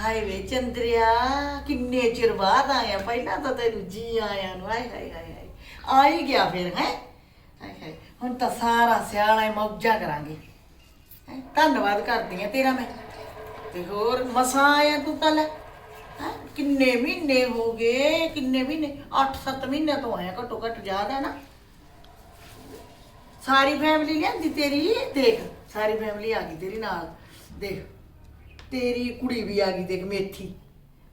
ਹਾਏ ਵੇ ਚੰਦਰਿਆ ਕਿੰਨੇ ਚਿਰ ਬਾਅਦ ਆਇਆ ਪਹਿਲਾਂ ਤਾਂ ਤੈਨੂੰ ਜੀ ਆਇਆ ਨੂੰ ਹਾਏ ਹਾਏ ਹਾਏ ਹਾਏ। ਆ ਹੀ ਗਿਆ ਫਿਰ ਹੈ? ਹਾਏ ਹਾਏ। ਹੁਣ ਤਾਂ ਸਾਰਾ ਸਿਆਲ ਐ ਮੌਜਾਂ ਕਰਾਂਗੇ। ਹੈਂ, ਧੰਨਵਾਦ ਕਰਦੀ ਆ ਤੇਰਾ ਮੈਂ। ਤੇ ਹੋਰ ਮਸਾਂ ਆਇਆ ਤੂੰ ਤਾਂ ਲੈ ਹੈਂ, ਕਿੰਨੇ ਮਹੀਨੇ ਹੋ ਗਏ ਕਿੰਨੇ ਮਹੀਨੇ? 8-7 ਮਹੀਨੇ ਤੋਂ ਆਇਆ ਘੱਟੋ ਘੱਟ ਯਾਦ ਹੈ ਨਾ। ਸਾਰੀ ਫੈਮਿਲੀ ਲਿਆਂਦੀ ਤੇਰੀ? ਦੇਖ ਸਾਰੀ ਫੈਮਿਲੀ ਆ ਗਈ ਤੇਰੀ ਨਾਲ। ਦੇਖ। ਤੇਰੀ ਕੁੜੀ ਵੀ ਆ ਗਈ ਦੇਖ ਮੇਥੀ।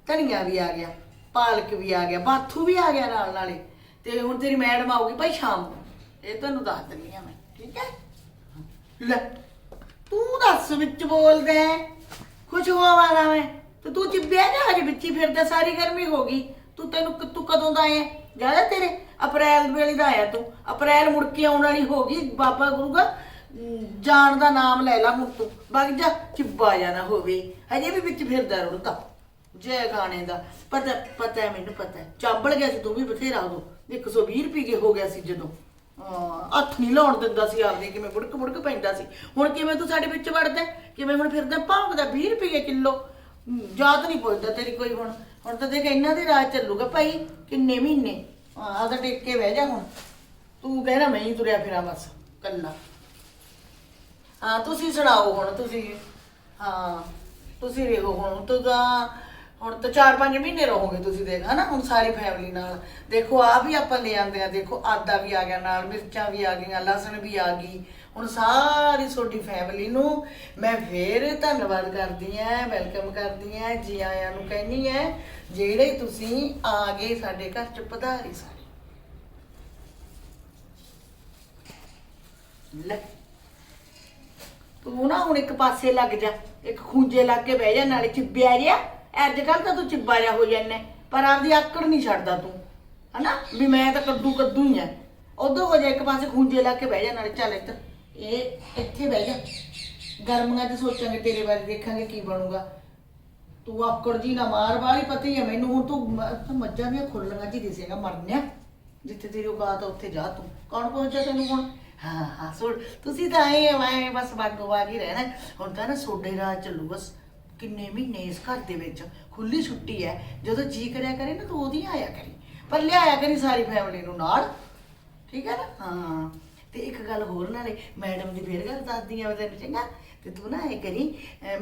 ਧਨੀਆ ਵੀ ਆ ਗਿਆ ਪਾਲਕ ਵੀ ਆ ਗਿਆ ਬਾਥੂ ਵੀ ਆ ਗਿਆ ਨਾਲ ਨਾਲੇ। ਤੇ ਹੁਣ ਤੇਰੀ ਮੈਡਮ ਆਊਗੀ ਭਾਈ ਸ਼ਾਮ ਨੂੰ। ਇਹ ਤੁਹਾਨੂੰ ਦੱਸ ਦਿੰਦੀ ਆ ਮੈਂ ਠੀਕ ਹੈ? ਲੈ ਤੂੰ ਦੱਸ ਵਿੱਚ ਬੋਲਦਾ ਹੈ। ਕੁਝ ਹੋਵਾ ਨਾ ਮੈਂ। ਤੇ ਤੂੰ ਚਿੱਬਿਆ ਜਾ ਹਜੇ ਵਿੱਚ ਹੀ ਫਿਰਦਾ ਸਾਰੀ ਗਰਮੀ ਹੋ ਗਈ। ਤੂੰ ਤੈਨੂੰ ਤੂੰ ਕਦੋਂ ਦਾ ਆਇਆ? ਜ਼ਿਆਦਾ ਤੇਰੇ? ਅਪ੍ਰੈਲ ਵੇਲੇ ਦਾ ਆਇਆ ਤੂੰ। ਅਪ੍ਰੈਲ ਮੁੜ ਕੇ ਆਉਣ ਵਾਲੀ ਹੋ ਗਈ ਬਾਬਾ ਗੁਰੂਗਾ ਅਮ, ਜਾਣ ਦਾ ਨਾਮ ਲੈ ਲਾ ਹੁਣ ਤੂੰ ਵਗ ਜਾ, ਚਿੱਬਾ ਜਾਣਾ ਹੋਵੇ। ਹਜੇ ਵੀ ਵਿੱਚ ਫਿਰਦਾ ਰੁੜਦਾ ਜੈ ਗਾਣੇ ਦਾ। ਪਤਾ ਪਤਾ ਹੈ, ਮੈਨੂੰ ਪਤਾ ਹੈ। ਚਾਂਬਲ ਗਿਆ ਸੀ, ਤੂੰ ਵੀ ਬਥੇਰਾ ਉਦੋਂ। 120 ਰੁਪਏ ਕੇ ਹੋ ਗਿਆ ਸੀ ਜਦੋਂ। ਹੱਥ ਨਹੀਂ ਲਾਉਣ ਦਿੰਦਾ ਸੀ ਆਪਦੇ, ਕਿਵੇਂ ਬੁੜਕ ਬੁੜਕ ਪੈਂਦਾ ਸੀ। ਹੁਣ ਕਿਵੇਂ ਤੂੰ ਸਾਡੇ ਵਿੱਚ ਵੜਦਾ ਕਿਵੇਂ ਹੁਣ ਫਿਰਦਾ? ਭੌਂਕਦਾ 20 ਰੁਪਏ ਕਿਲੋ। ਯਾਦ ਨਹੀਂ ਪੁੱਛਦਾ ਤੇਰੀ ਕੋਈ ਹੁਣ। ਹੁਣ ਤਾਂ ਦੇਖ ਇਹਨਾਂ ਦੇ ਰਾਜ ਚੱਲੂਗਾ। ਭਾਈ, ਕਿੰਨੇ ਮਹੀਨੇ? ਆਹ ਤਾਂ ਟੇਕ ਕੇ ਬਹਿ ਜਾ ਹੁਣ। ਤੂੰ ਕਹਿਣਾ ਮੈਂ ਹੀ ਤੁਰਿਆ ਫਿਰਾਂ ਬਸ ਕੱਲਾ ਹਾਂ, ਤੁਸੀਂ ਸੁਣਾਓ ਹੁਣ, ਤੁਸੀਂ, ਹਾਂ, ਤੁਸੀਂ ਰਹੋ ਹੁਣ, ਤੂੰ ਤਾਂ ਹੁਣ ਤਾਂ 4-5 ਮਹੀਨੇ ਰਹੋਗੇ ਤੁਸੀਂ ਦੇਖ, ਹਨਾ, ਹੁਣ ਸਾਰੀ ਫੈਮਿਲੀ ਨਾਲ। ਦੇਖੋ ਆ ਵੀ ਆਪਾਂ ਲੈ ਆਂਦੇ ਆ, ਦੇਖੋ ਆਦਾ ਵੀ ਆ ਗਿਆ ਨਾਲ, ਮਿਰਚਾਂ ਵੀ ਆ ਗਈਆਂ, ਲਸਣ ਵੀ ਆ ਗਈ। ਹੁਣ ਸਾਰੀ ਤੁਹਾਡੀ ਫੈਮਿਲੀ ਨੂੰ ਮੈਂ ਫੇਰ ਧੰਨਵਾਦ ਕਰਦੀ ਆ ਵੈਲਕਮ ਕਰਦੀ ਆ ਜੀ ਆਇਆਂ ਨੂੰ ਕਹਿੰਨੀ ਆ ਜਿਹੜੇ ਤੁਸੀਂ ਆ ਗਏ ਸਾਡੇ ਘਰ ਚ ਪਧਾਰੇ ਸਾਰੇ। ਲੈ। ਤੂੰ ਨਾ ਹੁਣ ਇੱਕ ਪਾਸੇ ਲੱਗ ਜਾ, ਇੱਕ ਖੂੰਜੇ ਲੱਗ ਕੇ ਬਹਿ ਜਾ, ਨਾਲੇ ਚਿੱਬਿਆ ਜਿਆ ਅੱਜ ਕੱਲ ਤਾਂ ਤੂੰ ਚਿੱਬਾ ਜਿਹਾ ਹੋ ਜਾਂਦਾ, ਪਰ ਆਪਦੀ ਆਕੜ ਨਹੀਂ ਛੱਡਦਾ ਤੂੰ, ਹਨਾ? ਵੀ ਮੈਂ ਤਾਂ ਕੱਦੂ ਕੱਦੂ ਹੀ ਆ। ਉਧਰ ਹੋ ਜਾ ਇੱਕ ਪਾਸੇ ਖੂੰਜੇ ਲੱਗ ਕੇ ਬਹਿ ਜਾ, ਨਾਲੇ ਚੱਲ ਇੱਧਰ। ਇਹ ਇੱਥੇ ਬਹਿ ਜਾ। ਗਰਮੀਆਂ 'ਚ ਸੋਚਾਂਗੇ ਤੇਰੇ ਬਾਰੇ, ਦੇਖਾਂਗੇ ਕੀ ਬਣੂਗਾ। ਤੂੰ ਆਕੜ ਜੀ ਨਾ ਮਾਰ ਬਾਲੀ ਪਤਾ ਹੀ ਆ ਮੈਨੂੰ। ਹੁਣ ਤੂੰ ਮ- ਤੂੰ ਮੱਝਾਂ ਦੀਆਂ ਖੁੱਲੀਆਂ ਜੀ ਦਿਸੇਗਾ, ਮਰਨਿਆ। ਜਿੱਥੇ ਤੇਰੀ ਔਕਾਤ ਆ ਉੱਥੇ ਜਾ ਤੂੰ। ਕੌਣ ਪਹੁੰਚਿਆ ਤੈਨੂੰ ਹੁਣ? ਹਾਂ ਹਾਂ ਸੁਣ ਤੁਸੀਂ ਤਾਂ ਆਏ ਮੈਂ ਬਸ ਬਾਗੋ ਬਾਗ ਹੀ ਰਹਿਣਾ। ਹੁਣ ਤਾਂ ਨਾ ਸੋਡੇ ਰਾਜ ਚੱਲੂ ਬਸ ਕਿੰਨੇ ਮਹੀਨੇ ਇਸ ਘਰ ਦੇ ਵਿੱਚ। ਖੁੱਲੀ ਛੁੱਟੀ ਹੈ ਜਦੋਂ ਜੀ ਕਰਿਆ ਕਰੇ ਨਾ ਤੂੰ ਉਹਦੀ ਆਇਆ ਕਰੀ। ਪਰ ਲਿਆਇਆ ਕਰੀ ਸਾਰੀ ਫੈਮਿਲੀ ਨੂੰ ਨਾਲ। ਠੀਕ ਹੈ ਨਾ? ਹਾਂ। ਤੇ ਇੱਕ ਗੱਲ ਹੋਰ ਨਾਲੇ ਮੈਡਮ ਦੀ ਫੇਰ ਗੱਲ ਦੱਸਦੀ ਆ ਮੈਂ ਤੈਨੂੰ ਚੰਗਾ? ਤੇ ਤੂੰ ਨਾ ਇਹ ਕਰੀ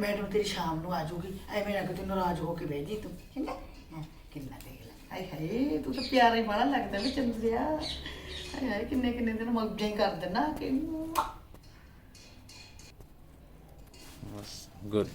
ਮੈਡਮ ਤੇਰੀ ਸ਼ਾਮ ਨੂੰ ਆ ਜਾਊਗੀ। ਐਵੇਂ ਨਾ ਕਿਤੇ ਨਾਰਾਜ਼ ਹੋ ਕੇ ਬਹਿ ਜੀ ਤੂੰ ਚੰਗਾ? ਹਾਂ, ਕਿੰਨਾ ਹਾਏ ਹਾਏ, ਤੂੰ ਤਾਂ ਪਿਆਰਾ ਹੀ ਬੜਾ ਲੱਗਦਾ ਵੀ ਚੰਦਰਿਆ। ਹਾਏ ਹਾਏ, ਕਿੰਨੇ ਕਿੰਨੇ ਦਿਨ ਮੌਜਾਂ ਹੀ ਕਰ ਦੇਣਾ ਕਿ ਬਸ ਗੁੱਡ